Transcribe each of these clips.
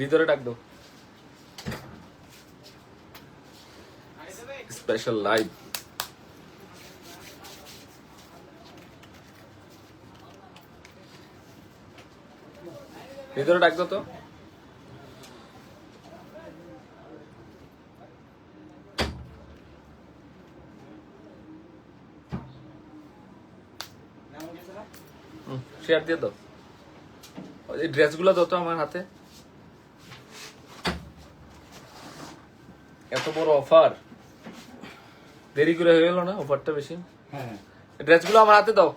ভিতরে ডাক দাও। স্পেশাল লাইভ ভিতরে ডাক দাও তো। শেয়ার দিয়ে দাও। এই ড্রেসগুলো দাও আমার হাতে। এত বড় অফার। দেরি করে হয়ে গেল না অফারটা বেশি? হ্যাঁ ড্রেসগুলো আমার হাতে দাও।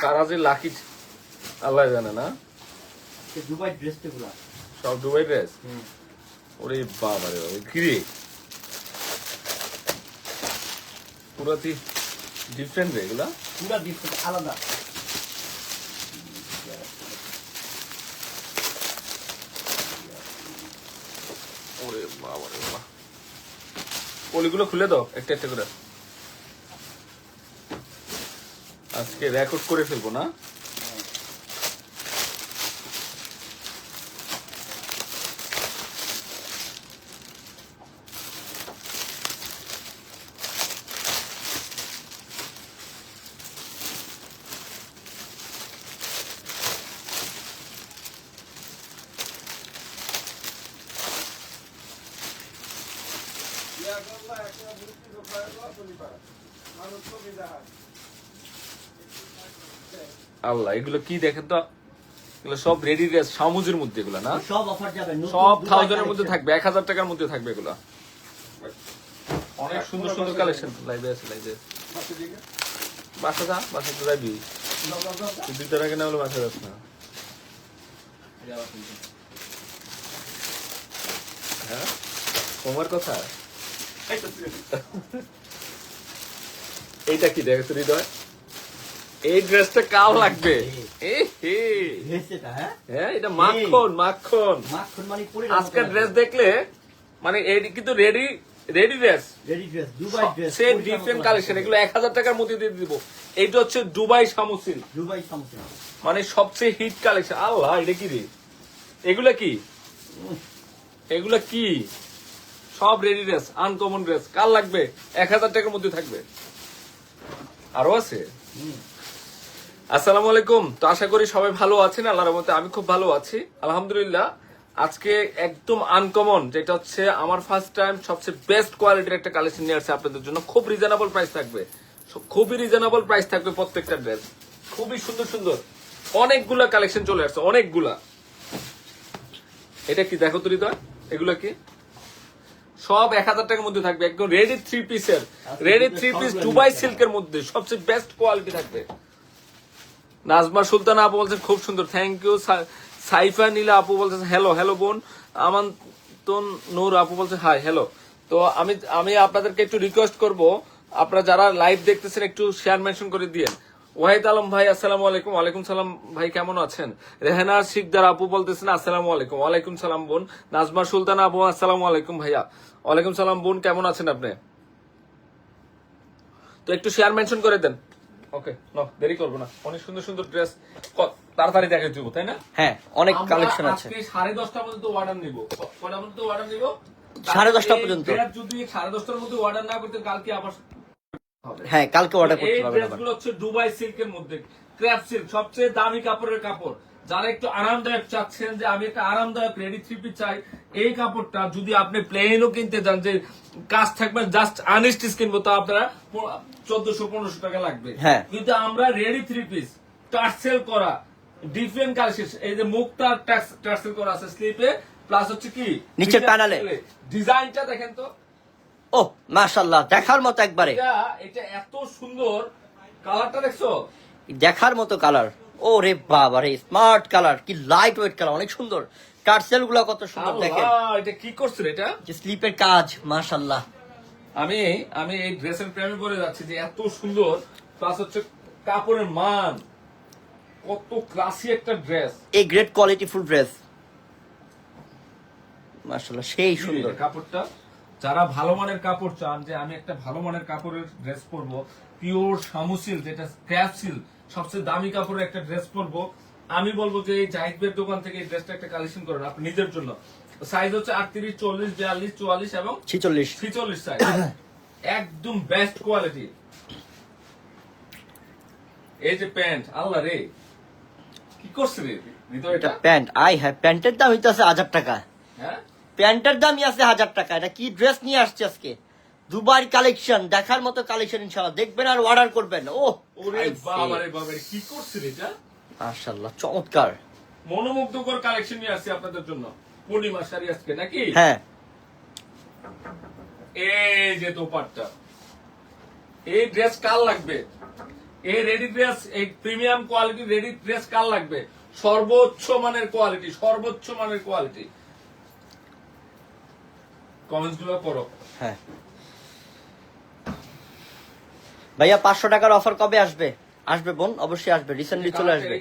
কারা যে লাকি আল্লাহ জানে না। দুবাই ড্রেসটা গুলা। সব দুবাই ড্রেস ওরে বাবা রে বাবা কিরে? পুরাতি ডিফারেন্ট রে এগুলা? পুরা ডিফারেন্ট আলাদা ওরে বাবা খুলে দাও একটা একটা করে। আজকে রেকর্ড করে ফেলব না আল্লাহ এগুলো কি দেখেন তো? এগুলো সব রেডি ড্রেস সামুজের মধ্যে এগুলো না? সব অফার যাবে সব থাউজেন্ডের মধ্যে থাকবে এক হাজার টাকার মধ্যে থাকবে এগুলো। অনেক সুন্দর সুন্দর কালেকশন লাইভে আছে লাইভে বাসা যা বাসা তো যাবি। তুই দুইটা টাকা না হলে বাসা যাস না। হ্যাঁ? তোমার কথা? এইটা কি দেখ তুই হৃদয়? এই ড্রেসটা কাও লাগবে? হ্যাঁ? হ্যাঁ এটা মাখন মাখন। মাখন মানে আজকের ড্রেস দেখলে মানে এই কিন্তু ready ready dress ready dress Dubai dress সে ডিফারেন্ট কালেকশন এগুলো এক হাজার টাকার মধ্যে দিয়ে দিব। এইটা হচ্ছে দুবাই সামুসিল দুবাই মানে সবচেয়ে হিট কালেকশন আল্লাহ এটা কি রে? এগুলা কি? এগুলা কি? সব রেডি ড্রেস আনকমন ড্রেস কার লাগবে? এক হাজার টাকার মধ্যে থাকবে। আরও আছে? আসসালামু আলাইকুম। তো আশা করি সবাই ভালো আছেন আল্লাহর মতে আমি খুব ভালো আছি। আলহামদুলিল্লাহ আজকে একদম আনকমন যেটা হচ্ছে আমার ফার্স্ট টাইম সবচেয়ে বেস্ট কোয়ালিটির একটা কালেকশন নিয়ে আসছে আপনাদের জন্য। খুব রিজনেবল প্রাইস থাকবে। খুবই রিজনেবল প্রাইস থাকবে প্রত্যেকটা ড্রেস খুবই সুন্দর সুন্দর। অনেকগুলা কালেকশন চলে আসছে অনেকগুলা। এটা কি দেখো তো হৃদয় এগুলো কি? সব এক হাজার টাকার মধ্যে থাকবে একদম রেডি থ্রি পিসের রেডি থ্রি পিস দুবাই সিল্কের মধ্যে সবচেয়ে বেস্ট কোয়ালিটি থাকবে। নাজমা সুলতানা আপু বলছেন খুব সুন্দর। থ্যাংক ইউ সাইফা নীলা আপু বলছেন হ্যালো হ্যালো বোন। আমন্তন নূর আপু বলছে হাই হ্যালো তো আমি আমি আপনাদেরকে একটু রিকোয়েস্ট করব, আপনারা যারা লাইভ দেখতেছেন, একটু শেয়ার মেনশন করে দিয়ে ওয়াহিদ আলম ভাই, আসসালামু আলাইকুম। ওয়ালাইকুম সালাম ভাই, কেমন আছেন? রেহানা শিকদার আপু বলতেছেন, আসসালামু আলাইকুম। ওয়ালাইকুম সালাম, বোন। নাজমা সুলতানা আপু, আসসালামু আলাইকুম ভাইয়া। ওয়ালাইকুম সালাম, বোন, কেমন আছেন আপনি? তো একটু শেয়ার মেনশন করে দেন। ওকে নো দেরি করব না। অনেক সুন্দর সুন্দর ড্রেস তাড়াতাড়ি দেখে দিব তাই না? হ্যাঁ অনেক কালেকশন আছে। আজকে সাড়ে দশটা পর্যন্ত অর্ডার নিব। কটা পর্যন্ত অর্ডার নিব? সাড়ে দশটা কালকে পর্যন্ত। ড্রেস যদি সাড়ে দশটার মধ্যে অর্ডার না করতে কালকে আবার হ্যাঁ কালকে অর্ডার করতে পারবেন এই ড্রেসগুলো হচ্ছে দুবাই সিল্কের মধ্যে। ক্র্যাপ সিল্ক সবচেয়ে দামি কাপড়ের কাপড়। যারা একটু আরামদায়ক চাচ্ছেন যে আমি একটা আরামদায়ক রেডি থ্রি পিস চাই এই কাপড়টা যদি আপনি প্লেনও কিনতে চান যে কাজ থাকবে জাস্ট আনস্টিচ কিনবো তা আপনারা চোদ্দশো পনেরোশো টাকা লাগবে। হ্যাঁ। কিন্তু আমরা রেডি থ্রি পিস টার্সেল করা ডিফারেন্ট কালেকশন এই যে মুখটা টার্সেল করা আছে স্লিপে প্লাস হচ্ছে কি? নিচের panel এ। ডিজাইনটা দেখেন তো। ও মাশাল্লাহ দেখার মতো একবারে। এটা এত সুন্দর। কালারটা দেখছ? দেখার মতো কালার ও রে বাবা রে স্মার্ট কালার কি লাইট ওয়েট কালার অনেক সুন্দর। টার্সেলগুলো কত সুন্দর দেখেন। এটা কি করছিল এটা? যে স্লিপের কাজ মাশাল্লাহ আমি আমি এই ড্রেসের প্রেমে পড়ে যাচ্ছি যে এত সুন্দর প্লাস হচ্ছে কাপড়ের মান। কত ক্লাসি একটা ড্রেস এই গ্রেট কোয়ালিটি ফুল ড্রেস মাশাল্লাহ সেই সুন্দর। কাপড়টা যারা ভালো মানের কাপড় চান যে আমি একটা ভালো মানের কাপড়ের ড্রেস পরবো পিওর সামুসিল যেটা স্ক্র্যাপ সিল সবচেয়ে দামি কাপড়ের একটা ড্রেস পরবো। আমি বলব যে এই জাহিদ ভাইয়ের দোকান থেকে এই ড্রেসটা একটা কালেকশন করেন আপনি নিজের জন্য। সাইজ হচ্ছে আটত্রিশ চল্লিশ বিয়াল্লিশ চুয়াল্লিশ এবং ছিচল্লিশ। ছিচল্লিশ সাইজ একদম বেস্ট কোয়ালিটি এই যে প্যান্ট আল্লাহ রে। কি করছে রে? এটা প্যান্ট আই হ্যাঁ প্যান্টের দাম হইতে আছে হাজার টাকা। হ্যাঁ? প্যান্টের দামই আছে হাজার টাকা। এটা কি ড্রেস নিয়ে আসছে আজকে? দুবার কালেকশন দেখার মতো কালেকশন ইনশাল্লাহ দেখবেন আর অর্ডার করবেন। ও ওরে বাবা রে। বাবা কি করছে রে এটা চমৎকার। মনোমুগ্ধকর কালেকশন নিয়ে আসছি আপনাদের জন্য। পূর্ণিমা শাড়ি আজকে নাকি? হ্যাঁ। এই যে দোপাট্টা। এই ড্রেস কাল লাগবে? এই রেডি ড্রেস এই প্রিমিয়াম কোয়ালিটি রেডি ড্রেস কাল লাগবে? সর্বোচ্চ মানের কোয়ালিটি সর্বোচ্চ মানের কোয়ালিটি কমেন্টসগুলো পড়ো। হ্যাঁ। ভাইয়া পাঁচশো টাকার অফার কবে আসবে? আসবে বোন অবশ্যই আসবে রিসেন্টলি চলে আসবে।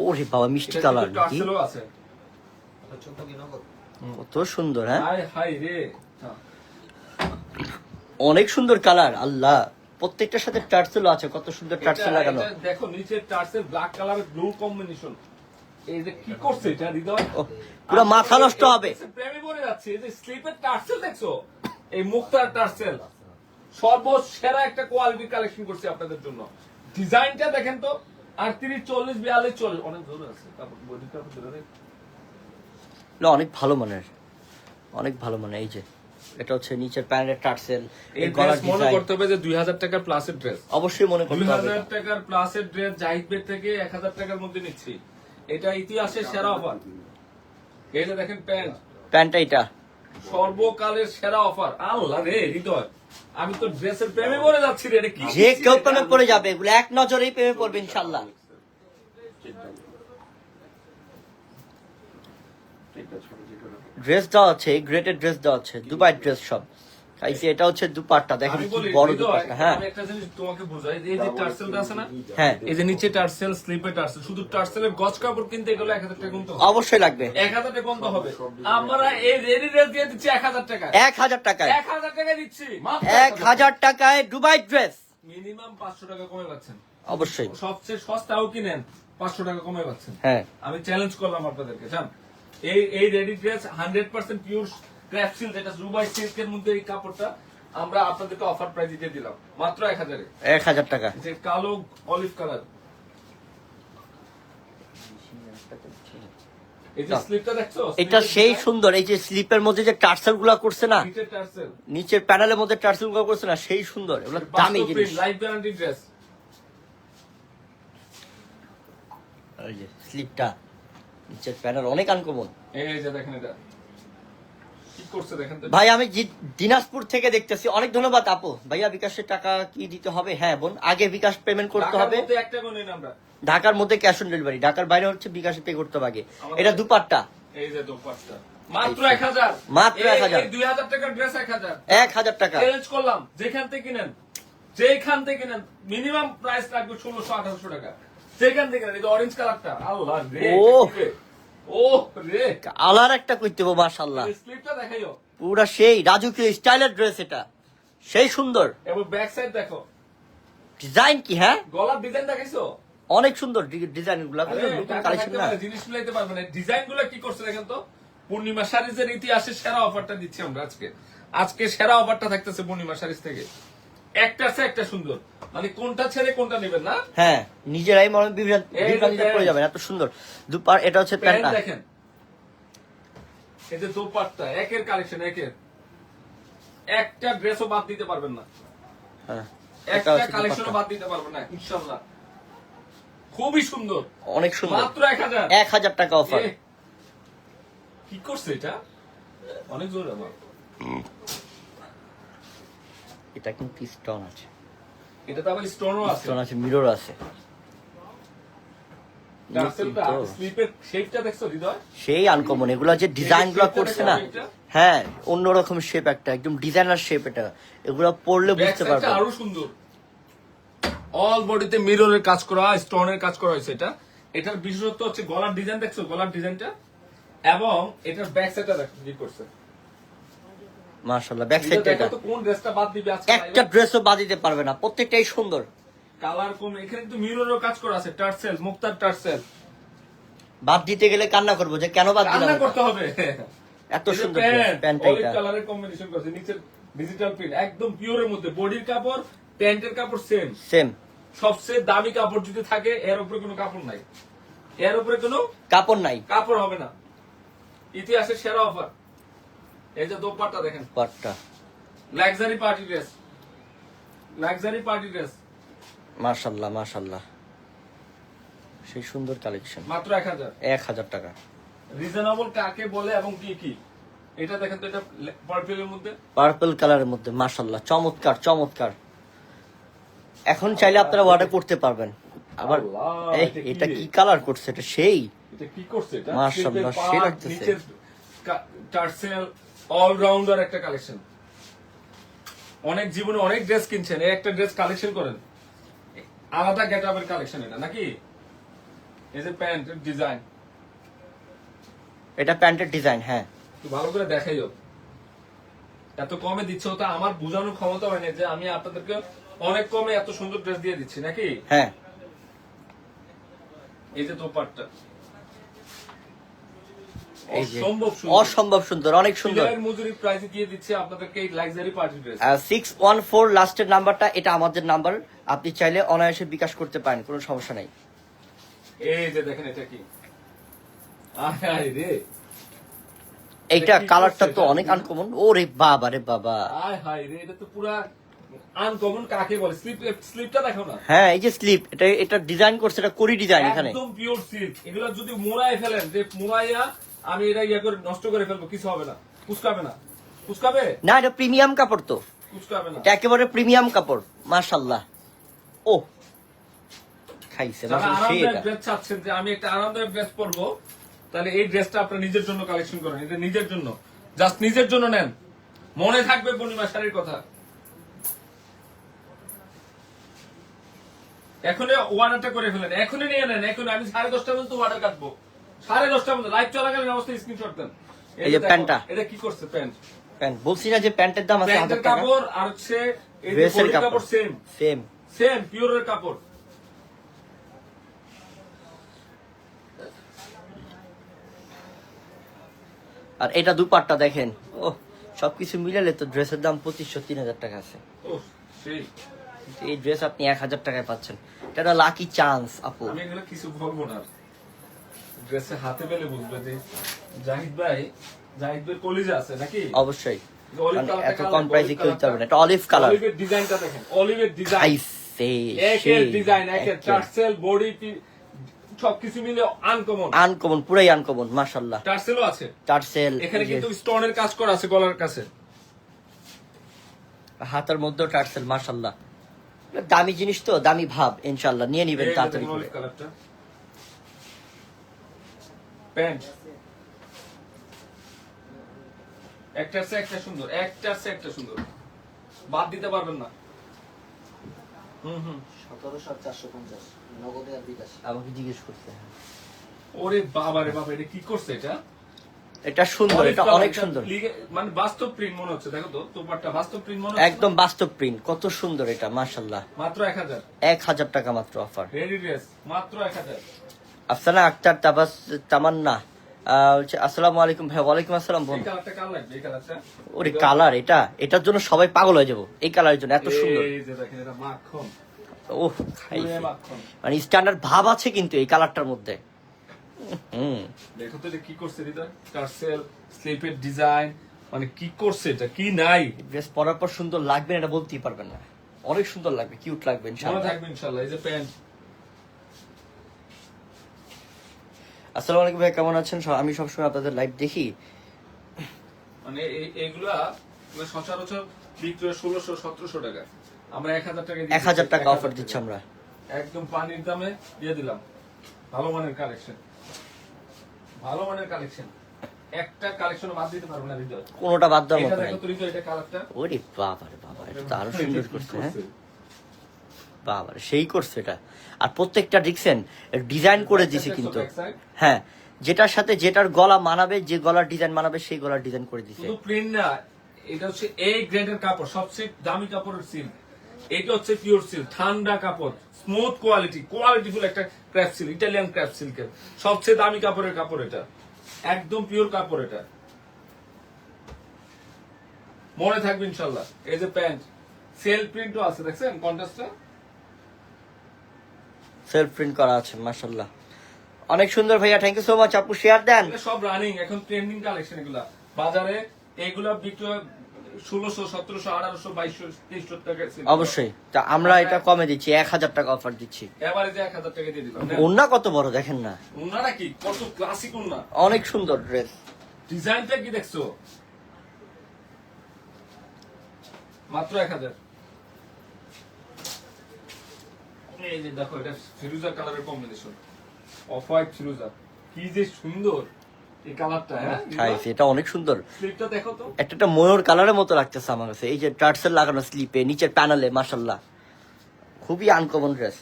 ওরে বাবা মিষ্টি কালার নাকি? কি কত সুন্দর হ্যাঁ? হ্যাঁ। অনেক সুন্দর কালার আল্লাহ। প্রত্যেকটার সাথে টার্সেল আছে কত সুন্দর টার্সেল লাগানো। দেখো নিচে টার্সেল ব্ল্যাক কালারের ব্লু কম্বিনেশন এই যে কি করছে এটা হৃদয়? পুরো মাথা নষ্ট হবে। প্রেমে বলে যাচ্ছে এই যে স্লিপের টার্সেল দেখছ? এই মুক্তার টার্সেল। সর্বসেরা একটা কোয়ালিটি কালেকশন করছি আপনাদের জন্য। ডিজাইনটা দেখেন তো আটত্রিশ চল্লিশ বিয়াল্লিশ চল্লিশ। অনেক আছে। তারপর ধরে না অনেক ভালো মানের। অনেক ভালো মানের। এই যে এটা হচ্ছে নিচের প্যান্টের টার্সেল এই গলার মনে করতে হবে যে দুই হাজার টাকার প্লাসের ড্রেস অবশ্যই মনে করতে হবে টাকার প্লাসের ড্রেস জাহিদ বেড থেকে এক হাজার টাকার মধ্যে নিচ্ছি। এটা ইতিহাসের সেরা অফার এই যে দেখেন প্যান্ট। প্যান্টটা এটা। সর্বকালের সেরা অফার আল্লাহ রে হৃদয়। আমি তো ড্রেসের প্রেমে পড়ে যাচ্ছি রে এটা কি যে কেউ প্রেমে পড়ে যাবে এগুলো এক নজরেই প্রেমে পড়বে ইনশাল্লাহ। ড্রেস দেওয়া আছে গ্রেটেড ড্রেস দেওয়া আছে দুবাই ড্রেস সব। এই এটা হচ্ছে দুপাট্টা দেখেন কি বড় দুপাট্টা হ্যাঁ। আমি একটা জিনিস তোমাকে বোঝাই এই যে টার্সেলটা আছে না? হ্যাঁ। এই যে নিচে টার্সেল স্লিপে টার্সেল শুধু টার্সেলের গজ কাপড় কিনতে এক হাজার টাকা কমতে হবে। অবশ্যই লাগবে। এক হাজার টাকা কমতে হবে। আমরা এই রেডি ড্রেস দিয়ে দিচ্ছি এক হাজার টাকা। এক হাজার টাকায়। এক হাজার টাকা দিচ্ছি এক হাজার টাকায় দুবাই ড্রেস। মিনিমাম পাঁচশো টাকা কমে পাচ্ছেন। অবশ্যই। সবচেয়ে সস্তাও কিনেন পাঁচশো টাকা কমে পাচ্ছেন। হ্যাঁ। আমি চ্যালেঞ্জ করলাম আপনাদেরকে জান। এই এই ready dress hundred percent pure crepe silk যেটা সিল্কের মধ্যে এই কাপড়টা আমরা আপনাদেরকে অফার প্রাইস দিয়ে দিলাম। মাত্র এক হাজারে। এক হাজার টাকা। যে কালো অলিভ কালার এই যে না। স্লিপটা দেখছ? এটা সেই সুন্দর এই যে স্লিপের মধ্যে যে টার্সেলগুলা করছে না নিচের প্যানেলের মধ্যে টার্সেলগুলা করছে না সেই সুন্দর এগুলো দামি জিনিস। লাইফ গ্যারান্টি ড্রেস এই যে স্লিপটা নিচের প্যানেল অনেক আনকমন এই যে দেখেন এটা। ভাই আমি দিনাজপুর থেকে দেখতেছি। অনেক ধন্যবাদ আপু। ভাইয়া বিকাশের টাকা কি দিতে হবে? হ্যাঁ বোন। আগে বিকাশ পেমেন্ট করতে হবে। ঢাকার মধ্যে ক্যাশ অন ডেলিভারি ঢাকার বাইরে হচ্ছে বিকাশে পে করতে হবে আগে। এটা দুপাট্টা। এই যে দোপাট্টা। মাত্র এক হাজার। মাত্র 1000 দুই হাজার টাকার ড্রেস এক হাজার। এক হাজার টাকা। করলাম। যেখান থেকে কিনেন যেখান থেকে কিনেন মিনিমাম প্রাইস লাগবে ষোলোশো আঠারোশো টাকা। যেখান থেকে কিনেন এই অরেঞ্জ কালারটা আল্লাহ ও। ও রে আলার একটা করতে হবে স্লিপটা দেখাইও। পুরা সেই রাজুকীয় স্টাইলের ড্রেস এটা। সেই সুন্দর। এবং ব্যাক সাইড দেখো। ডিজাইন কি হ্যাঁ? গলার ডিজাইন দেখাইছো? অনেক সুন্দর ডিজাইনগুলা। নতুন কালেকশন না। জিনিস মিলাইতে পারবে না। ডিজাইনগুলো কি করছে দেখেন তো? পূর্ণিমা শাড়িজের ইতিহাসে সেরা অফারটা দিচ্ছি আমরা আজকে। আজকে সেরা অফারটা থাকতেছে পূর্ণিমা শাড়িজ থেকে। একটা আছে একটা সুন্দর। মানে কোনটা ছেড়ে কোনটা নেবেন না? হ্যাঁ নিজেরাই বিভ্রান্ত এই যে বিভ্রান্তিতে পড়ে যাবেন এত সুন্দর। দুপার এটা হচ্ছে প্যান্টটা। দেখেন। এই যে দোপাট্টা একের কালেকশন একের। একটা ড্রেসও বাদ দিতে পারবেন না। হ্যাঁ একটা কালেকশনও বাদ দিতে পারবেন না খুবই সুন্দর। অনেক সুন্দর। মাত্র এক হাজার। এক হাজার টাকা অফার কি করছে এটা? অনেক জোর আমার এটা কিন্তু স্টোন আছে। এটা তো আবার স্টোনও আছে। স্টোন আছে মিরর আছে। সেই আনকমন এগুলো যে ডিজাইনগুলো করছে না হ্যাঁ অন্যরকম শেপ একটা একদম ডিজাইনার শেপ এটা। এগুলো পড়লে বুঝতে পারবে। আরও সুন্দর। অল বডিতে মিররের কাজ করা স্টোনের কাজ করা হয়েছে এটা। এটার বিশেষত্ব হচ্ছে গলার ডিজাইন দেখছ গলার ডিজাইনটা এবং এটার ব্যাক সাইডটা দেখো কি করছে। মাশাআল্লাহ ব্যাক সাইডটা এটা কোন ড্রেসটা বাদ দিবে আজকে একটা ড্রেসও বাদ দিতে পারবে না প্রত্যেকটাই সুন্দর। কালার কম এখানে কিন্তু মিররও কাজ করা আছে টার্সেল মুক্তার টার্সেল বাদ দিতে গেলে কান্না করব যে কেন বাদ দিলাম এটা? করতে হবে। এত সুন্দর প্যান্ট অলিভ এটা কালারের কম্বিনেশন করছে নিচের ডিজিটাল প্রিন্ট একদম পিওরের মধ্যে। বডির কাপড় প্যান্টের কাপড় সেম সেম সবচেয়ে দামি কাপড় যদি থাকে এর উপরে কোনো কাপড় নাই। এর উপরে কোনো কাপড় নাই। কাপড় হবে না। ইতিহাসের সেরা অফার এই যে দোপাট্টা দেখেন। পাটটা luxury party dress luxury party dress মাশাল্লাহ মাশাল্লাহ। সেই সুন্দর কালেকশন। মাত্র এক হাজার। এক হাজার টাকা। রিজনেবল কাকে বলে এবং কি কি? এটা দেখেন তো এটা পার্পেলের মধ্যে। পার্পল কালারের মধ্যে মাশাল্লাহ। চমৎকার চমৎকার। এখন চাইলে আপনারা অর্ডার করতে পারবেন। আবার এটা কি? কালার করছে? এটা সেই। এটা কি করছে? এটা মাশাআল্লাহ, স্লিপের সে পাড়, লাগতেছে। নিচের টার্সেল অলরাউন্ডার একটা কালেকশন অনেক জীবনে অনেক ড্রেস কিনছেন এই একটা ড্রেস কালেকশন করেন। আলাদা গেট আপের কালেকশন এটা নাকি? এই যে প্যান্ট ডিজাইন এটা প্যান্টের ডিজাইন হ্যাঁ। ভালো করে দেখাইও। এত কমে দিচ্ছে তো আমার বোঝানোর ক্ষমতা হয় না যে আমি আপনাদেরকে অনেক কমে এত সুন্দর ড্রেস দিয়ে দিচ্ছি নাকি? হ্যাঁ। এই যে দোপাট্টা। অসম্ভব সুন্দর। অনেক সুন্দর। মজুরি প্রাইসে দিয়ে দিচ্ছে আপনাদেরকে এই luxury party dress six one four লাস্টের নাম্বারটা এটা আমাদের নাম্বার আপনি চাইলে অনায়াসে বিকাশ করতে পারেন কোনো সমস্যা নাই। এই যে দেখেন এটা কি? রে। এইটা কালারটা তো অনেক আনকমন ও রে বাবা রে বাবা। আয় হায় রে এটা তো পুরা আনকমন কাকে বলে? স্লিপ স্লিপটা দেখো না। হ্যাঁ এই যে স্লিপ এটা এটা ডিজাইন করছে এটা করি ডিজাইন এখানে। একদম পিওর সিল্ক এগুলো যদি মোড়ায় ফেলেন যে মোড়াইয়া আমি এটা ইয়া করে নষ্ট করে ফেলব কিছু হবে না। কুচকাবে না। কুচকাবে? না এটা প্রিমিয়াম কাপড় তো। কুচকাবে না। এটা একেবারে প্রিমিয়াম কাপড় মাশাল্লাহ ও। খাইছে মাশাআল্লাহ। ড্রেস চাচ্ছেন যে আমি একটা আরামদায়ক ড্রেস পরবো তাহলে এই ড্রেসটা আপনার নিজের জন্য কালেকশন করেন এটা নিজের জন্য। জাস্ট নিজের জন্য নেন। মনে থাকবে পূর্ণিমা শাড়ির কথা। এখনই অর্ডারটা করে ফেলেন। এখনই নিয়ে নেন। এখন আমি সাড়ে দশটা পর্যন্ত অর্ডার কাটবো। সাড়ে দশটা পর্যন্ত লাইভ চলাকালীন অবস্থায় স্ক্রিনশট দেন। এই যে প্যান্টটা। এটা কি করছে প্যান্ট? প্যান্ট। বলছি না যে প্যান্টের দাম আছে হাজার টাকা। কাপড় আর হচ্ছে এই যে কাপড়। কাপড় সেম সেম সেম পিওরের কাপড়। আর এটা দুপাট্টা দেখেন। ও সবকিছু মিলালে তো ড্রেসের দাম পঁচিশশো তিন হাজার টাকা আছে। এই ড্রেস আপনি এক হাজার টাকায় পাচ্ছেন। এটা লাকি চান্স আপু। আমি কিছু বলব না। ড্রেসে হাতে পেলে বুঝবে যে জাহিদ ভাই জাহিদ ভাই কলিজা আছে নাকি? অবশ্যই। অলিভ কারণ কালারটা এত কম প্রাইসে কিনতে হবে না এটা অলিভ কালার অলিভের ডিজাইনটা দেখেন অলিভের ডিজাইন খাইছে একের ডিজাইন একের টার্সেল বডি সবকিছু মিলে আনকমন আনকমন পুরাই আনকমন মাশাল্লাহ টার্সেলও আছে। টার্সেল এখানে কিন্তু স্টোনের কাজ করা আছে গলার কাছে। হাতের মধ্যেও টার্সেল মাশাল্লাহ দামি জিনিস তো দামি ভাব ইনশাল্লাহ নিয়ে নিবেন তাড়াতাড়ি করে। প্যান্ট। একটার চেয়ে একটা সুন্দর একটার চেয়ে একটা সুন্দর। বাদ দিতে পারবেন না। হুম হুম। সতেরোশো চারশো পঞ্চাশ নগদে আর বিকাশ। আমাকে জিজ্ঞেস করতে ওরে বাবা রে বাবা এটা কি করছে এটা? এটা সুন্দর এটা অনেক সুন্দর। লিগে- মানে বাস্তব প্রিন্ট মনে হচ্ছে দেখো তো বাস্তব প্রিন্ট মনে হচ্ছে? একদম বাস্তব প্রিন্ট কত সুন্দর এটা মাত্র এক হাজার। এক হাজার টাকা মাত্র অফার রেডি মাত্র এক হাজার। আফসানা আক্তার তাবাস তামান্না। হচ্ছে, আসসালামু আলাইকুম ভাই ওয়ালাইকুম আসসালাম বোন ওরে কালার এটা। এটার জন্য সবাই পাগল হয়ে যাব। এই কালারের জন্য এত সুন্দর। ওহ মানে স্ট্যান্ডার্ড ভাব আছে কিন্তু এই কালারটার মধ্যে। হুম। দেখো তো কি করছে হৃদয় টার্সেল স্লিপের ডিজাইন মানে কি করছে এটা? কি নাই? ড্রেস পরার পর সুন্দর লাগবে না এটা বলতেই পারবেন না। অনেক সুন্দর লাগবে কিউট লাগবে ইনশাআল্লাহ। থাকবে ইনশাল্লাহ এই যে প্যান্ট। আসসালামু আলাইকুম ভাই কেমন আছেন? আমি সবসময় আপনাদের লাইভ দেখি। মানে মানে সচরাচর বিক্রি ষোলোশো সতেরোশো টাকা। আমরা এক হাজার টাকা এক হাজার টাকা অফার দিচ্ছি আমরা। একদম পানির দামে দিয়ে দিলাম। ভালো মানের কালেকশন ভালো মানের কালেকশন একটা কালেকশন বাদ দিতে পারব না কোনোটা বাদ দেওয়ার এটা কালারটা ওরে বাবা বাবা এটা তো আরও সুন্দর করছে হ্যাঁ? সেই করছে এটা। আর প্রত্যেকটা দেখছেন ডিজাইন করে দিছে কিন্তু। হ্যাঁ যেটার সাথে যেটার গলা মানাবে যে গলার ডিজাইন মানাবে সেই গলার ডিজাইন করে দিছে। শুধু প্রিন্ট না এটা হচ্ছে এই গ্রেডের কাপড় সবচেয়ে দামি কাপড়ের সিল্ক এটা হচ্ছে পিওর সিল্ক ঠান্ডা কাপড় স্মুথ কোয়ালিটি কোয়ালিটিফুল একটা ক্র্যাপ সিল্ক ইটালিয়ান ক্র্যাপ সিল্কের সবচেয়ে দামি কাপড়ের কাপড় এটা। একদম পিওর কাপড় এটা। মনে থাকবে ইনশাল্লাহ। এই যে প্যান্ট সেল প্রিন্টও আছে দেখছেন? কন্ট্রাস্টটা সেলফ প্রিন্ট করা আছে মাশাল্লাহ অনেক সুন্দর ভাইয়া থ্যাংক ইউ সো মাচ আপু শেয়ার দেন। সব রানিং এখন ট্রেন্ডিং কালেকশন এগুলা। বাজারে এগুলা বিক্রি ষোলোশো সতেরোশো আঠারোশো বাইশশো তেইশশো টাকা অবশ্যই। তা আমরা এটা কমে দিচ্ছি এক হাজার টাকা অফার দিচ্ছি। এবারে যে এক হাজার টাকা দিয়ে দিলাম। ওন্না কত বড় দেখেন না। উন্নারা কি? কত ক্লাসিক উন্না অনেক সুন্দর ড্রেস ডিজাইনটা কি দেখছ? মাত্র এক হাজার। এই যে দেখো এটা ফিরুজা কালারের কম্বিনেশন অফ হোয়াইট ফিরুজা কি যে সুন্দর এই কালারটা হ্যাঁ? এটা অনেক সুন্দর। স্লিপটা দেখো তো। একটা একটা ময়ূর কালারের মতো লাগতেছে আমার কাছে। এই যে লাগানো স্লিপে নিচের প্যানেলে খুবই আনকমন ড্রেস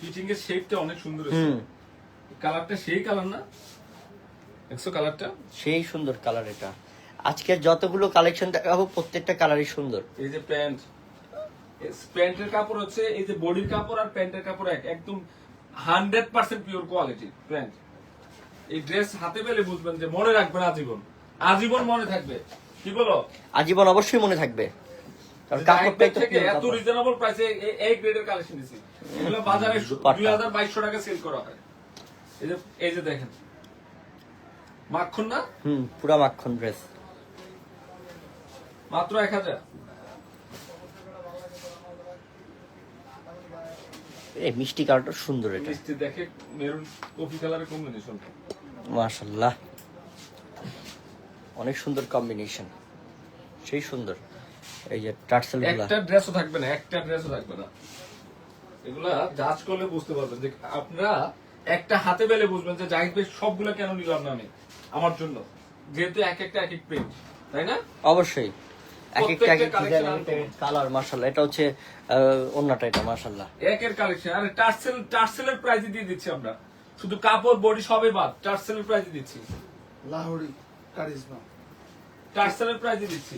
ফিটিং এর শেপটা অনেক সুন্দর কালারটা সেই কালার না? কালারটা? সেই সুন্দর কালার এটা। আজকের যতগুলো কালেকশন দেখাবো প্রত্যেকটা কালারই সুন্দর। এই যে প্যান্ট। প্যান্টের কাপড় হচ্ছে এই যে বডির কাপড় আর প্যান্টের কাপড় এক একদম hundred percent pure quality pant. এই ড্রেস হাতে পেলে বুঝবেন যে মনে রাখবেন আজীবন। আজীবন মনে থাকবে। কি বলো? আজীবন অবশ্যই মনে থাকবে। কারণ কাপড়টাই তো থেকে pure এত কাপড়। রিজনেবল প্রাইসে এই গ্রেডের কালেকশন দিছি। এগুলো বাজারে দুই হাজার বাইশশো টাকা সেল করা হয়। এই যে এই যে দেখেন। মাখন না? হুম পুরা মাখন ড্রেস মাত্র এক হাজার। এই মিষ্টি কালারটা সুন্দর এটা। মিষ্টি দেখে মেরুন কফি কালারের কম্বিনেশন মাশাল্লাহ। অনেক সুন্দর কম্বিনেশন সেই সুন্দর। এই যে টার্সেল একটা ড্রেসও থাকবে না একটা ড্রেসও থাকবে না। এগুলা জাজ করলে বুঝতে পারবেন যে আপনারা একটা হাতে পেলে বুঝবেন যে জাহিদ ভাই সবগুলা কেন নিলাম না আমি আমার জন্য। যেহেতু এক একটা এক এক প্রিন্ট তাই না? অবশ্যই। এক একটা এক কালার মাশাল্লাহ এটা হচ্ছে অন্যটা এটা মাশাল্লাহ একের কালেকশন আরে টার্সেল টার্সেলের প্রাইস দিয়ে দিচ্ছি আমরা। শুধু কাপড় বডি সবে বাদ। টার্সেলের প্রাইস দিচ্ছি। লাহোরি কারিজমা। টার্সেলের প্রাইস দিচ্ছি।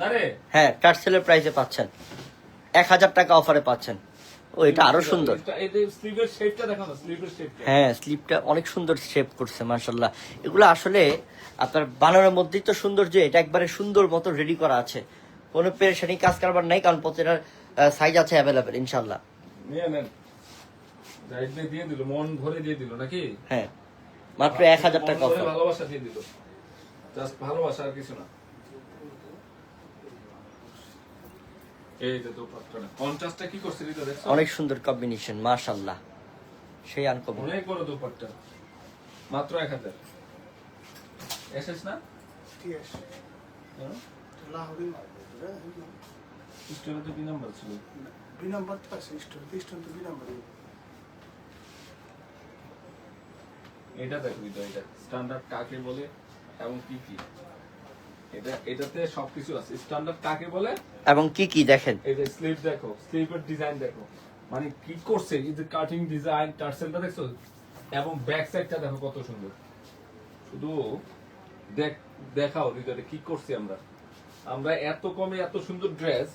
না হ্যাঁ টার্সেলের প্রাইসে পাচ্ছেন। এক হাজার টাকা অফারে পাচ্ছেন। ও এটা আরও সুন্দর। দেখো শেপটা হ্যাঁ স্লিপটা অনেক সুন্দর শেপ করছে মার্শাল্লাহ এগুলো আসলে আপনার বানানোর মধ্যেই তো সুন্দর যে এটা একবারে সুন্দর মতো রেডি করা আছে। কোনো পেরেশানি কাজ কারবার নাই কারণ প্রতিটার সাইজ আছে অ্যাভেলেবেল ইনশাল্লাহ দিয়ে দিল মন ভরে দিয়ে দিল নাকি? হ্যাঁ। মাত্র এক হাজার টাকা অফার ভালোবাসা দিয়ে দিল। জাস্ট ভালোবাসা আর কিছু না। অনেক সুন্দর কম্বিনেশন মার্শাল্লাহ সেই আনকমন অনেক বড় দোপাট্টা। মাত্র এক হাজার। এসেস না? টিএস হ্যাঁ? লাহোরি স্টোরে তো কি নাম্বার ছিল। দুই নম্বর তো আছে স্টোর স্টোর তো দুই নম্বর। এটা দেখো এটা এটা স্ট্যান্ডার্ড কাকে বলে এবং কি কি? এটা এটাতে সবকিছু আছে। স্ট্যান্ডার্ড কাকে বলে? এবং কি কি দেখেন? এই যে স্লিপ দেখো স্লিপের ডিজাইন দেখো। মানে কি করছে? এই যে কাটিং ডিজাইন টার্সেলটা দেখছ? এবং ব্যাক সাইডটা দেখো কত সুন্দর। শুধু দেখাও হৃদয়টা কি করছি আমরা? আমরা এত কমে এত সুন্দর ড্রেস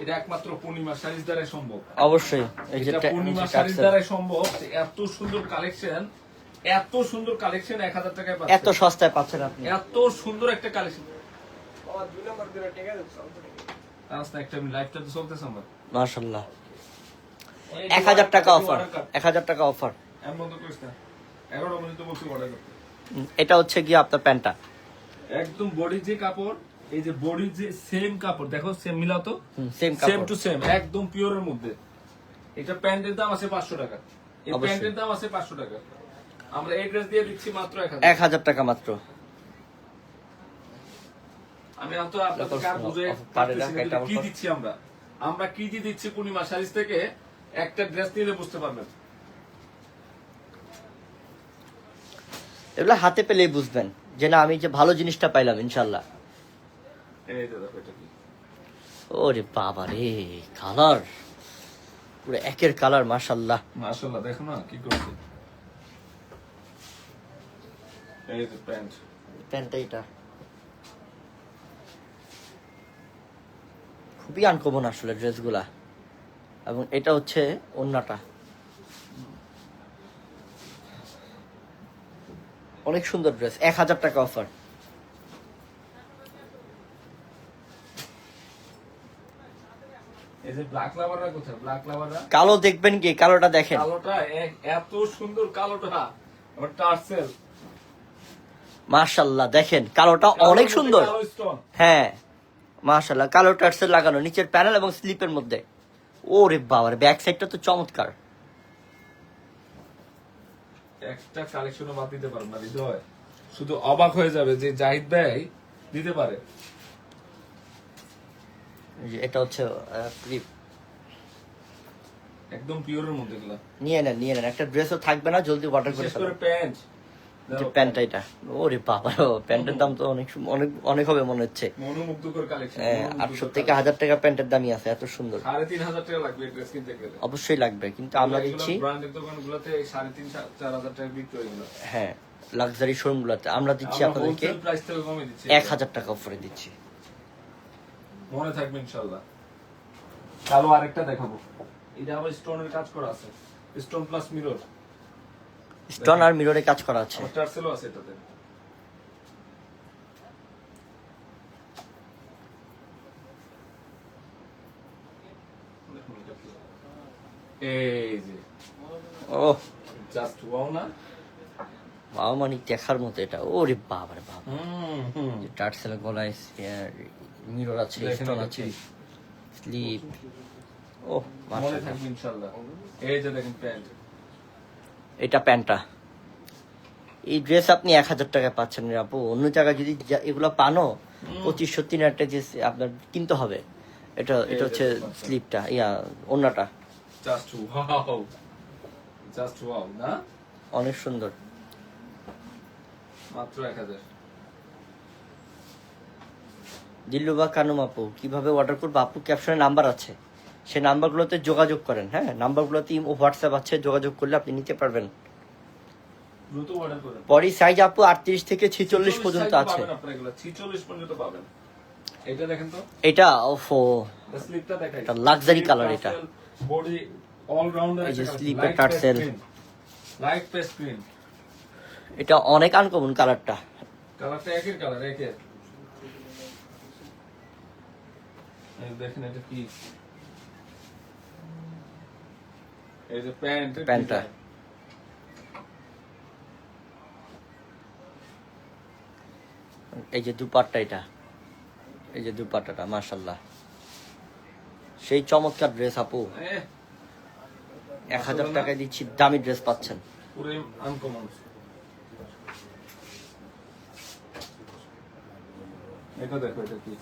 এটা একমাত্র পূর্ণিমা শাড়ির দ্বারাই সম্ভব। অবশ্যই এটা পূর্ণিমা শাড়ির দ্বারাই সম্ভব এত সুন্দর কালেকশন এত সুন্দর কালেকশন এক হাজার টাকায় এত সস্তায় পাচ্ছেন আপনি। এত সুন্দর একটা কালেকশন একটা লাইফটা তো চলতেছে আমার। মার্শাল্লাহ এক হাজার টাকা অফার এক হাজার টাকা অফার এমন করিস না। এগারো মিনিট বলছি অর্ডার করতে। এটা হচ্ছে গিয়ে আপনার প্যান্টটা। একদম বডির যে কাপড় এই যে বডির যে সেম কাপড় দেখো সেম মিলাও তো? সেম সেম টু সেম একদম পিওরের মধ্যে। এটা প্যান্টের দাম আছে পাঁচশো টাকা। এই প্যান্টের দাম আছে পাঁচশো টাকা। আমরা এই ড্রেস দিয়ে দিচ্ছি মাত্র এক হাজার। টাকা মাত্র। আমি তো আপনাদের কার বুঝে কি দিচ্ছি আমরা? আমরা কি দিয়ে দিচ্ছি পূর্ণিমা শাড়িজ থেকে? একটা ড্রেস নিলে বুঝতে পারবেন। এগুলো হাতে পেলেই বুঝবেন। যে না আমি যে ভালো জিনিসটা পাইলাম ইনশাল্লাহ ওরে বাবা রে কালার। পুরো একের কালার মাশাল্লাহ মাশাআল্লাহ দেখো না কি করছে? এই যে প্যান্ট। প্যান্টটা এটা। খুবই আনকমন আসলে ড্রেসগুলা। এবং এটা হচ্ছে ওন্নাটা। অনেক সুন্দর ড্রেস এক হাজার টাকা অফার কালো দেখবেন কি কালোটা দেখেন। কালোটা এত সুন্দর কালোটা। টার্সেল। মাশাল্লাহ দেখেন কালোটা অনেক সুন্দর। হ্যাঁ মাশাল্লাহ কালো টার্সেল লাগানো নিচের প্যানেল এবং স্লিপের মধ্যে। ওরে বাবার ব্যাক সাইডটা তো চমৎকার। একটা কালেকশনও বাদ দিতে পারব না হৃদয় শুধু অবাক হয়ে যাবে যে জাহিদ ভাই দিতে পারে। এটা হচ্ছে একদম পিওরের মধ্যে গুলা নিয়ে নেন নিয়ে নেন। একটা ড্রেসও থাকবে না জলদি অর্ডার করে করে প্যান্ট যে প্যান্টটা এটা। ওরে বাবা প্যান্টের দাম তো অনেক অনেক অনেক হবে মনে হচ্ছে। হ্যাঁ, আটশো থেকে হাজার টাকা প্যান্টের দামই আছে এত সুন্দর। অবশ্যই লাগবে কিন্তু আমরা দিচ্ছি হয়ে লাক্সারি শোরুম গুলাতে আমরা দিচ্ছি আপনাদেরকে এক হাজার টাকা অফারে দিচ্ছি। মনে থাকবে ইনশাল্লাহ কালো আরেকটা দেখাবো। এটা আবার স্টোনের কাজ করা আছে। স্টোন প্লাস মিরর স্টোন আর মিররে কাজ করা আছে। টার্সেলও আছে এটাতে। এই যে। ও। জাস্ট ওয়াও না? বাবা মানে দেখার মতো এটা। ওরে বাবার বাবা। হুম হুম। টার্সেল গলায় মিরর আছে দেখেন স্টোন আছে। কি? স্লিপ ও মাশাআল্লাহ। থাকবে। ইনশাল্লাহ। এই যে দেখেন প্যান্ট। এটা প্যান্টটা। এই ড্রেস আপনি এক হাজার টাকায় পাচ্ছেন আপু। অন্য জায়গায় যদি এগুলো পানো পঁচিশশো তিন হাজার টাকা আপনার কিনতে হবে। এটা এটা হচ্ছে স্লিপটা ইয়া অন্যটা অনেক সুন্দর। মাত্র এক হাজার। দিল্লু বা কানুম আপু কীভাবে অর্ডার করব? আপু ক্যাপশনে নাম্বার আছে। সেই নাম্বারগুলোতে যোগাযোগ করেন হ্যাঁ? নাম্বারগুলোতে ইমো হোয়াটসঅ্যাপ আছে যোগাযোগ করলে আপনি নিতে পারবেন। পরি সাইজ আপু আটত্রিশ থেকে ছিচল্লিশ পর্যন্ত আছে। এটা ওফো। এটা luxury color এটা। বডি অল এই যে লাইট পেস্ট এটা অনেক আনকমন কালারটা কালারটা একের কালার একের। দেখেন এটা কি? এই যে প্যান্ট প্যান্টটা। এই যে দুপাট্টা এটা এই যে দুপাট্টাটা মাশাল্লাহ সেই চমৎকার ড্রেস আপু। এক হাজার টাকায় দিচ্ছি দামি ড্রেস পাচ্ছেন। এটা দেখো এটা কি?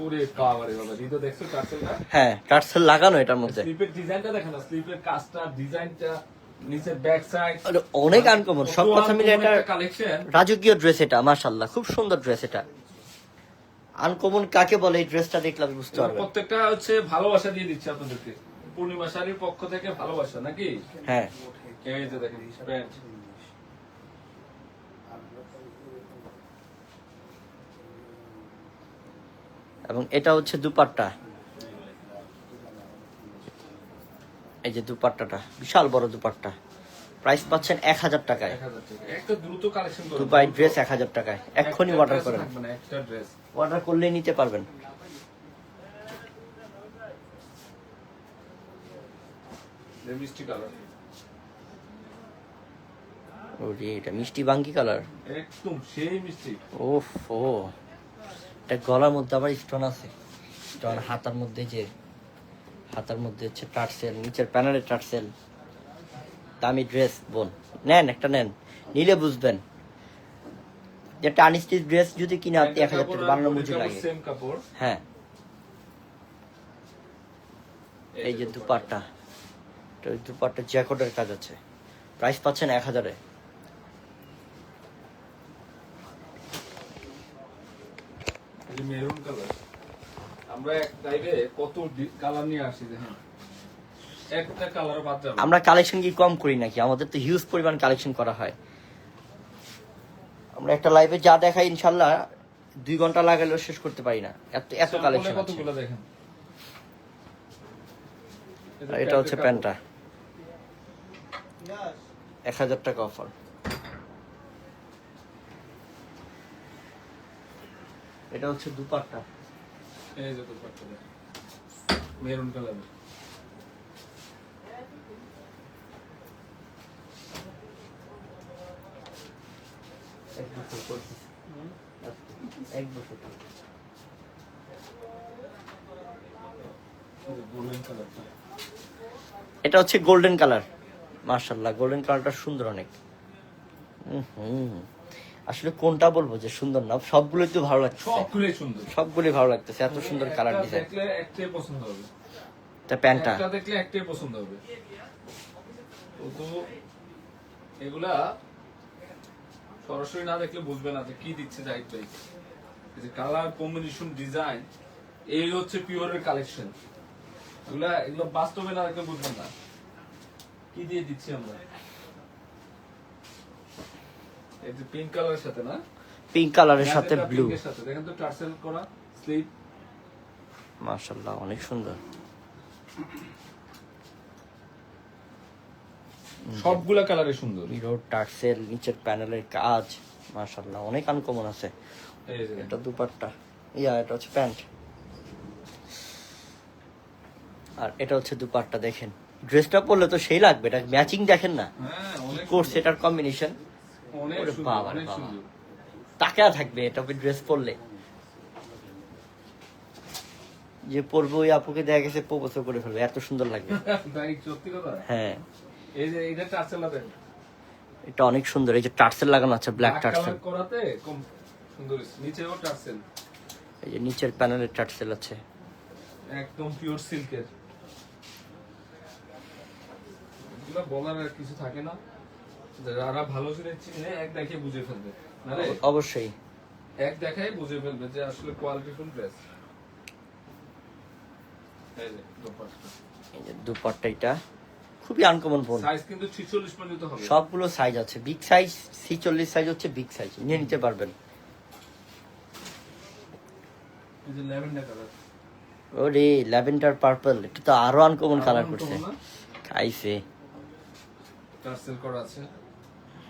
ওরে বাবারে বাবা দিদা দেখছ টার্সেলটা হ্যাঁ টার্সেল লাগানো এটার মধ্যে। স্লিপের ডিজাইনটা দেখো স্লিপের কাজটা ডিজাইনটা নিচের ব্যাক সাইড অনেক আনকমন সব কথা মিলে এটা রাজকীয় ড্রেস এটা মাশাল্লাহ খুব সুন্দর ড্রেস এটা। আনকমন কাকে বলে এই ড্রেসটা দেখলে আপনি বুঝতে পারবেন। প্রত্যেকটা হচ্ছে ভালোবাসা দিয়ে দিচ্ছে আপনাদেরকে। পূর্ণিমা শাড়ির পক্ষ থেকে ভালোবাসা নাকি? হ্যাঁ। এই যে দেখেন প্যান্ট এবং এটা হচ্ছে দুপাট্টা। এই যে দুপাট্টাটা বিশাল বড় দুপাট্টা। প্রাইস পাচ্ছেন এক হাজার টাকায়। দুবাই ড্রেস এক হাজার টাকায়। এক্ষুনি অর্ডার করেন। অর্ডার করলেই নিতে পারবেন। ওরে এটা মিষ্টি বাঙ্গি কালার একদম সেই মিষ্টি। ওফ ও। এটা গলার মধ্যে আবার স্টোন আছে। স্টোন হাতার মধ্যে যে হাতার মধ্যে হচ্ছে টার্সেল নিচের প্যানেলের টার্সেল দামি ড্রেস বোন। নেন একটা নেন। নিলে বুঝবেন। যে একটা আনস্টিচ ড্রেস যদি কিনে আপনি এক হাজার টাকা বানানো মজুর লাগে। হ্যাঁ। এই যে দুপাট্টা। দুপাট্টা জ্যাকেটের কাজ আছে। প্রাইস পাচ্ছেন এক হাজারে এই যে মেরুন কালার। আমরা এক লাইভে কত কালার নিয়ে আসি দেখেন। একটা কালার বাদ যাবে। আমরা কালেকশন কি কম করি নাকি? আমাদের তো হিউজ পরিমাণ কালেকশন করা হয়। আমরা একটা লাইভে যা দেখাই ইনশাল্লাহ দুই ঘণ্টা লাগালেও শেষ করতে পারি না। এত এত কালেকশন কতগুলো দেখেন? এটা হচ্ছে প্যান্টটা। এক হাজার টাকা অফার এটা হচ্ছে দুপাট্টা। এই যে দুপাট্টা মেরুন কালারের। এক বছর করতেছে এক বছর গোল্ডেন এটা হচ্ছে গোল্ডেন কালার। মার্শাল্লাহ গোল্ডেন কালারটা সুন্দর অনেক। হুম হুম। আসলে কোনটা বলব যে সুন্দর না সবগুলোই তো ভালো লাগছে সবগুলোই সুন্দর। সবগুলোই ভালো লাগতেছে এত সুন্দর কালার ডিজাইন দেখলে একটাই পছন্দ হবে। এটা প্যান্টটা? একটা দেখলে একটাই পছন্দ হবে। তো এগুলা সরাসরি না দেখলে বুঝবে না যে কি দিচ্ছে এই যে কালার কম্বিনেশন ডিজাইন এই হচ্ছে পিওরের কালেকশন এগুলা এগুলো বাস্তবে না দেখলে বুঝবেন না। কি দিয়ে দিচ্ছি আমরা? এই যে পিঙ্ক কালারের সাথে না? পিঙ্ক কালারের সাথে ব্লু পিঙ্কের সাথে। দেখেন তো টার্সেল করা স্লিপ। মার্শাল্লাহ অনেক সুন্দর। সবগুলা কালারে সুন্দর। হিরো টার্সেল নিচের প্যানেলের কাজ মার্শাল্লাহ অনেক আনকমন আছে। এটা দুপাট্টা। ইয়া এটা হচ্ছে প্যান্ট। আর এটা হচ্ছে দুপাট্টা দেখেন। ড্রেসটা পরলে তো সেই লাগবে এটা ম্যাচিং দেখেন না। হ্যাঁ কোর্স এটার কম্বিনেশন তাকেয়া থাকবে এটা ড্রেস পরলে। যে পরবো ওই আপুকে দেখা গেছে প্রপোজ করে ফেলবে এত সুন্দর লাগবে হ্যাঁ। এই যে এইটা টার্সেল এটা অনেক সুন্দর এই যে টার্সেল লাগানো আছে ব্ল্যাক টার্সেল। করাতে কম সুন্দর নিচেও টার্সেল। এই যে নিচের প্যানেলের টার্সেল আছে। একদম পিওর সিল্কের এগুলো বলার কিছু থাকে না। যারা ভালো করে চিনে এক দেখে বুঝে ফেলবে। অবশ্যই। এক দেখাই বুঝে ফেলবে যে আসলে কোয়ালিটিফুল ড্রেস দোপাট্টা। এটা খুবই আনকমন ফোন সাইজ কিন্তু 46 পর্যন্ত হবে। সবগুলো সাইজ আছে। বিগ সাইজ সি চল্লিশ সাইজ হচ্ছে বিগ সাইজ নিয়ে নিতে পারবেন। এই যে ল্যাভেন্ডার কালার ওরে ল্যাভেন্ডার পার্পল এটা তো আরও আনকমন কালার করছে। খাইছে টার্সেল করা আছে।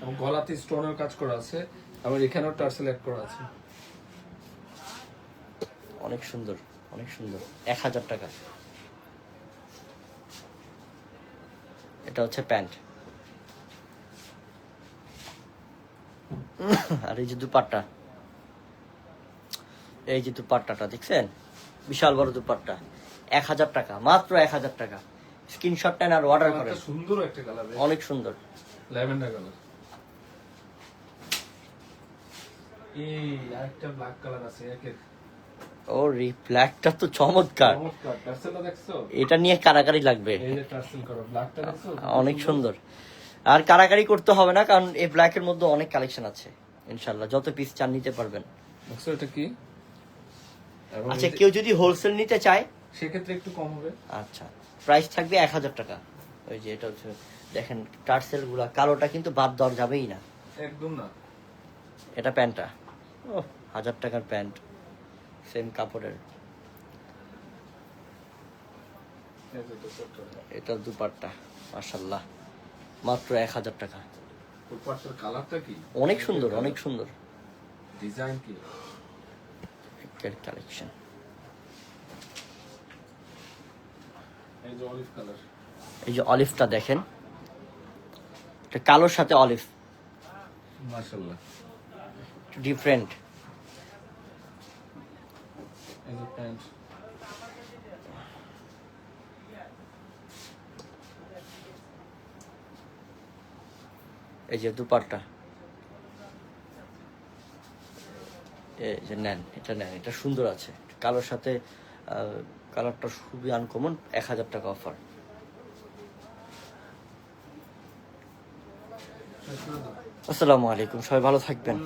এবং গলাতে স্টোনের কাজ করা আছে আবার এখানেও টার্সেল অ্যাড করা আছে। অনেক সুন্দর অনেক সুন্দর। এক হাজার টাকা। এটা হচ্ছে প্যান্ট। আর এই যে দুপাট্টা। এই যে দুপাট্টাটা দেখছেন? বিশাল বড় দুপাট্টা। এক হাজার টাকা মাত্র এক হাজার টাকা। স্ক্রিনশট নেন আর অর্ডার করেন। সুন্দর একটা কালার অনেক সুন্দর। ল্যাভেন্ডার কালার এই আরেকটা ব্ল্যাক কালার আছে একের। ও রে ব্ল্যাকটা তো চমৎকার। এটা নিয়ে কারাকারি লাগবে। অনেক সুন্দর। আর কারাকারি করতে হবে না কারণ এই মধ্যে অনেক কালেকশন আছে ইনশাল্লাহ যত পিস চান নিতে পারবেন। এটা কি? আচ্ছা কেউ যদি হোলসেল নিতে চায়? সেক্ষেত্রে একটু কম হবে। আচ্ছা প্রাইস থাকবে এক হাজার টাকা। ওই যে এটা হচ্ছে দেখেন টার্সেলগুলা কালোটা কিন্তু বাদ দেওয়া যাবেই না। একদম না। এটা প্যান্টটা। ও হাজার টাকার প্যান্ট সেম কাপড়ের। এটা দুপাট্টা মার্শাল্লাহ মাত্র এক হাজার টাকা। কালারটা কি? অনেক সুন্দর অনেক সুন্দর। ডিজাইন কি? কালেকশন। এই যে অলিভটা দেখেন কালোর সাথে অলিভ। মাশাআল্লাহ। ডিফারেন্ট এই যে দুপাট্টা। এই যে নেন এটা নেন এটা সুন্দর আছে। কালোর সাথে কালারটা খুবই আনকমন এক হাজার টাকা অফার আসসালামু আলাইকুম। সবাই ভালো থাকবেন।